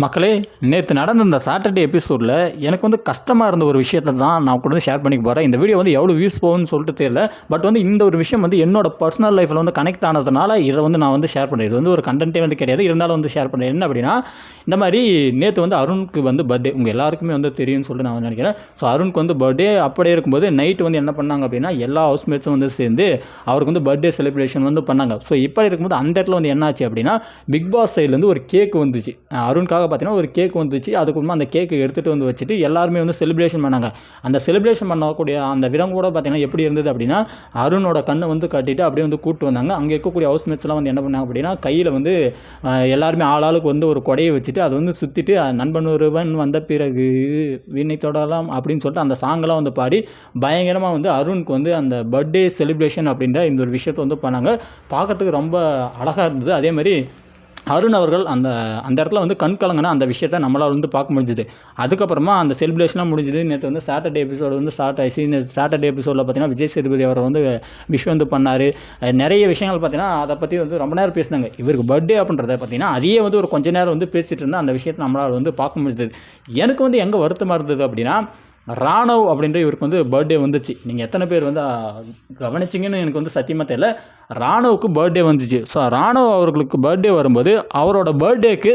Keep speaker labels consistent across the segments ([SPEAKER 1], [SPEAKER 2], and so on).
[SPEAKER 1] மக்களே நேற்று நடந்த இந்த சாட்டர்டே எபிசோடில் எனக்கு வந்து கஷ்டமாக இருந்த ஒரு விஷயத்தை தான் நான் கூட வந்து ஷேர் பண்ணிக்க போகிறேன் இந்த வீடியோ வந்து எவ்வளோ வியூஸ் போகும்னு சொல்லிட்டு தெரியல. பட் வந்து இந்த ஒரு விஷயம் வந்து என்னோட பர்சனல் லைஃப்பில் வந்து கனெக்ட் ஆனதுனால இதை வந்து நான் வந்து ஷேர் பண்ணுறேன் இது வந்து ஒரு கண்டென்ட்டே வந்து கிடையாது. இருந்தாலும் வந்து ஷேர் பண்ணுறேன் என்ன அப்படின்னா இந்த மாதிரி நேற்று வந்து அருணுக்கு வந்து பர்த்டே உங்கள் எல்லாருக்குமே வந்து தெரியும்னு சொல்லிட்டு நான் வந்து நினைக்கிறேன். ஸோ அருணுக்கு வந்து பர்த்டே அப்படியே இருக்கும்போது நைட்டு வந்து என்ன பண்ணாங்க அப்படின்னா எல்லா ஹவுஸ்மேட்ஸும் வந்து சேர்ந்து அவருக்கு வந்து பர்த்டே செலிப்ரேஷன் வந்து பண்ணாங்க. ஸோ இப்போ இருக்கும்போது அந்த இடத்துல வந்து என்னாச்சு அப்படின்னா பிக் பாஸ் சைட்லேருந்து ஒரு கேக் வந்துச்சு. அருணுக்காக பார்த்தீங்கன்னா ஒரு கேக் வந்துச்சு. அதுக்குமா அந்த கேக்கு எடுத்துகிட்டு வந்து வச்சுட்டு எல்லாருமே வந்து செலிப்ரேஷன் பண்ணாங்க. அந்த செலிப்ரேஷன் பண்ணக்கூடிய அந்த விதம் கூட பார்த்தீங்கன்னா எப்படி இருந்தது அப்படின்னா அருணோட கண்ணை வந்து கட்டிட்டு அப்படியே வந்து கூப்பிட்டு வந்தாங்க. அங்கே இருக்கக்கூடிய ஹவுஸ் மேட்ஸ்லாம் வந்து என்ன பண்ணாங்க அப்படின்னா கையில் வந்து எல்லாருமே ஆளாளுக்கு வந்து ஒரு கொடையை வச்சுட்டு அதை வந்து சுற்றிட்டு நண்பன் ஒருவன் வந்த பிறகு வீணை தொடரலாம் அப்படின்னு சொல்லிட்டு அந்த சாங்கெல்லாம் வந்து பாடி பயங்கரமாக வந்து அருணுக்கு வந்து அந்த பர்த்டே செலிப்ரேஷன் அப்படின்ற இந்த ஒரு விஷயத்தை வந்து பண்ணாங்க. பார்க்கறதுக்கு ரொம்ப அழகாக இருந்தது. அதே மாதிரி அருண் அவர்கள் அந்த அந்த இடத்துல வந்து கண் கலங்கினா அந்த விஷயத்த நம்மளால் வந்து பார்க்க முடிஞ்சுது. அதுக்கப்புறமா அந்த செலிப்ரேஷனாக முடிஞ்சுது. நேற்று வந்து சாட்டர்டே எபிசோடு வந்து ஸ்டார்ட் ஆயிடுச்சு. இந்த சாட்டர்டே எபிசோடில் பார்த்தீங்கன்னா விஜய் சேதுபதி அவர் வந்து விஷ் வந்து பண்ணார். நிறைய விஷயங்கள் பார்த்தீங்கன்னா அதை பற்றி வந்து ரொம்ப நேரம் பேசினாங்க. இவருக்கு பர்த்டே அப்படின்றத பார்த்தீங்கன்னா அதையே வந்து ஒரு கொஞ்ச நேரம் வந்து பேசிகிட்டு இருந்தால் அந்த விஷயத்தை நம்மளால் வந்து பார்க்க முடிஞ்சது. எனக்கு வந்து எங்கே வருத்தமாக இருந்தது அப்படின்னா ராணவ் அப்படின்ற இவருக்கு வந்து பர்த்டே வந்துச்சு. நீங்கள் எத்தனை பேர் வந்து கவனிச்சிங்கன்னு எனக்கு வந்து சத்தியமாக தெரியல. ராணவுக்கு பர்த்டே வந்துச்சு. ஸோ ராணவ் அவர்களுக்கு பர்த்டே வரும்போது அவரோட பர்த்டேக்கு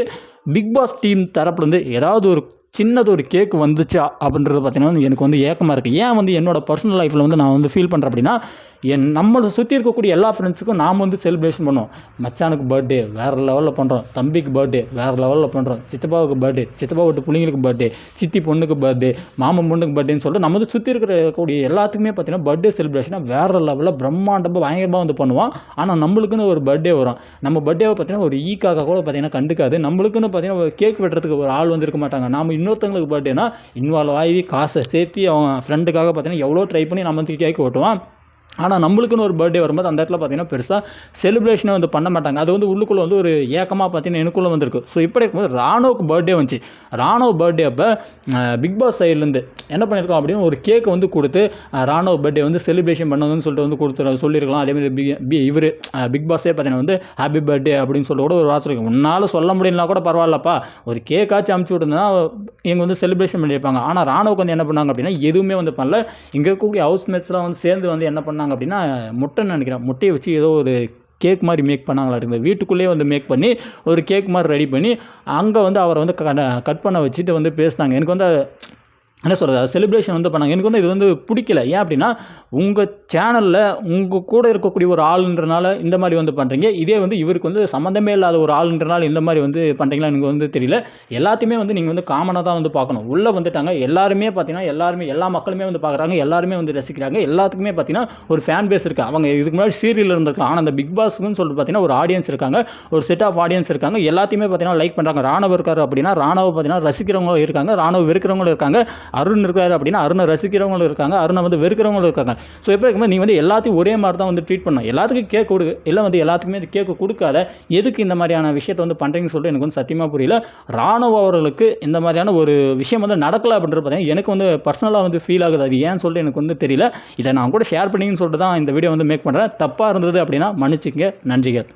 [SPEAKER 1] பிக் பாஸ் டீம் தரப்புலேருந்து ஏதாவது ஒரு சின்னது ஒரு கேக் வந்துச்சு? அப்படின்றது பார்த்திங்கன்னா வந்து எனக்கு வந்து ஏக்கமாக இருக்குது ஏன் வந்து என்னோட பர்சனல் லைஃப்பில் வந்து நான் வந்து ஃபீல் பண்ணுறேன் அப்படின்னா என் நம்மளை சுற்றி இருக்கக்கூடிய எல்லா ஃப்ரெண்ட்ஸுக்கும் நாம் வந்து செலிப்ரேஷன் பண்ணுவோம். மச்சானுக்கு பர்த்டே வேறு லெவலில் பண்ணுறோம் தம்பிக்கு பர்த்டே வேறு லெவலில் பண்ணுறோம் சித்தப்பாவுக்கு பர்த்டே சித்தப்பா வீட்டு பிள்ளைங்களுக்கு பர்த்டே சித்தி பொண்ணுக்கு பர்த்டே மாமன் பொண்ணுக்கு பர்த்டேன்னு சொல்லிட்டு நம்ம வந்து சுற்றி இருக்கக்கூடிய எல்லாத்துக்குமே பார்த்தீங்கன்னா பர்த்டே செலிப்ரேஷனாக வேறு லெவலில் பிரம்மாண்டமாக பயங்கரமாக வந்து பண்ணுவோம். ஆனால் நம்மளுக்குன்னு ஒரு பர்த்டே வரும். நம்ம பர்த்டேவை பார்த்தீங்கன்னா ஒரு e ஈக்காக கூட பார்த்தீங்கன்னா கண்டுக்காது. நம்மளுக்குன்னு பார்த்தீங்கன்னா ஒரு கேக் வெட்டுறதுக்கு ஒரு ஆள் வந்து இருக்க மாட்டாங்க. நாம் இன்னொருத்தங்களுக்கு பர்த்டேனா இன்வால்வ் ஆகி காசை சேர்த்து அவன் ஃப்ரெண்டுக்காக பார்த்தீங்கன்னா எவ்வளோ ட்ரை பண்ணி நம்ம வந்து கேக் ஓட்டுவான் ஆனால் நம்மளுக்குன்னு ஒரு பர்த்டே வரும்போது அந்த இடத்துல பார்த்தீங்கன்னா பெருசாக செலிப்ரேஷனே வந்து பண்ண மாட்டாங்க. அது வந்து உள்ளுக்குள்ளே வந்து ஒரு ஏக்கமாக பார்த்தீங்கன்னா எனக்குள்ளே வந்திருக்கு. ஸோ இப்படி இருக்கும்போது ராணுவுக்கு பர்த்டே வந்துச்சு. ராணுவ பர்த்டே அப்போ பிக் பாஸ் சைட்லேருந்து என்ன பண்ணியிருக்கோம் அப்படின்னு ஒரு கேக் வந்து கொடுத்து ராணுவ பர்த்டே வந்து செலிப்ரேஷன் பண்ணணும்னு சொல்லிட்டு வந்து கொடுத்து சொல்லியிருக்கலாம். அதேமாதிரி பிக் பி இவர் பிக் பாஸே பார்த்தீங்கன்னா வந்து ஹாப்பி பர்த்டே அப்படின்னு சொல்லிட்டு கூட ஒரு வாசல் உன்னால் சொல்ல முடியலனா கூட பரவாயில்லப்பா. ஒரு கேக்காச்சும் அமுச்சு விட்டுருந்தா இவங்க வந்து செலிப்ரேஷன் பண்ணியிருப்பாங்க. ஆனால் ராணுவுக்கு வந்து என்ன பண்ணாங்க அப்படின்னா எதுவுமே வந்து பண்ணல. இங்கே இருக்கக்கூடிய ஹவுஸ் மேட்ஸ்லாம் வந்து சேர்ந்து வந்து என்ன பண்ணாங்க? அப்படின்னா முட்டைன்னு நினைக்கிறேன். முட்டையை வச்சு ஏதோ ஒரு கேக் மாதிரி மேக் பண்ணாங்களா இருக்குது வீட்டுக்குள்ளேயே வந்து மேக் பண்ணி ஒரு கேக் மாதிரி ரெடி பண்ணி அங்கே வந்து அவரை வந்து கட் பண்ண வச்சுட்டு வந்து பேசினாங்க. எனக்கு வந்து என்ன சொல்கிறது செலிப்ரேஷன் வந்து பண்ணாங்க. எனக்கு வந்து இது வந்து பிடிக்கல. ஏன் அப்படின்னா உங்கள் சேனலில் உங்கள் கூட இருக்கக்கூடிய ஒரு ஆளுன்றனால இந்த மாதிரி வந்து பண்ணுறீங்க இதே வந்து இவருக்கு வந்து சம்மந்தமே இல்லாத ஒரு ஆளுன்றனால இந்த மாதிரி வந்து பண்ணுறீங்களா எனக்கு வந்து தெரியல. எல்லாத்தையுமே வந்து நீங்கள் வந்து காமனாக தான் வந்து பார்க்கணும். உள்ளே வந்துட்டாங்க. எல்லாருமே பார்த்தீங்கன்னா எல்லாருமே எல்லா மக்களுமே வந்து பார்க்குறாங்க. எல்லாருமே வந்து ரசிக்கிறாங்க. எல்லாத்துக்குமே பார்த்தீங்கன்னா ஒரு ஃபேன் பேஸ் இருக்குது அவங்க இதுக்கு முன்னாடி சீரியலில் இருந்திருக்காங்க ஆனால் அந்த பிக் பாஸ்க்குன்னு சொல்லிட்டு பார்த்தீங்கன்னா ஒரு ஆடியன்ஸ் இருக்காங்க. ஒரு செட் ஆஃப் ஆடியன்ஸ் இருக்காங்க. எல்லாத்தையுமே பார்த்தீங்கன்னா லைக் பண்ணுறாங்க ராணுவ இருக்காரு அப்படின்னா ராணுவ பார்த்தீங்கன்னா ரசிக்கிறவங்களும் இருக்காங்க. ராணுவ வெறுக்கிறவங்களும் இருக்காங்க. அருண் இருக்காரு அப்படின்னா அருணை ரசிக்கிறவங்களும் இருக்காங்க அருணை வந்து வெறுக்கிறவங்களும் இருக்காங்க. ஸோ எப்போ இருக்கும்போது நீ வந்து எல்லாத்தையும் ஒரே மாதிரி தான் வந்து ட்ரீட் பண்ணணும். எல்லாத்துக்கும் கேக் கொடு இல்லை வந்து எல்லாத்துக்குமே கேக் கொடுக்காத எதுக்கு இந்த மாதிரியான விஷயத்தை வந்து பண்ணுறீங்கன்னு சொல்லிட்டு எனக்கு வந்து சத்தியமாக புரியல. ராணுவ அவர்களுக்கு இந்த மாதிரியான ஒரு விஷயம் வந்து நடக்கலை அப்படின்றது பார்த்தீங்கன்னா எனக்கு வந்து பர்சனலாக வந்து ஃபீல் ஆகுது. அது ஏன்னு சொல்லிட்டு எனக்கு வந்து தெரியல. இதை நான் கூட ஷேர் பண்ணிங்கன்னு சொல்லிட்டு தான் இந்த வீடியோ வந்து மேக் பண்ணுறேன் தப்பாக இருந்தது அப்படின்னா மன்னிச்சிங்க நன்றிகள்.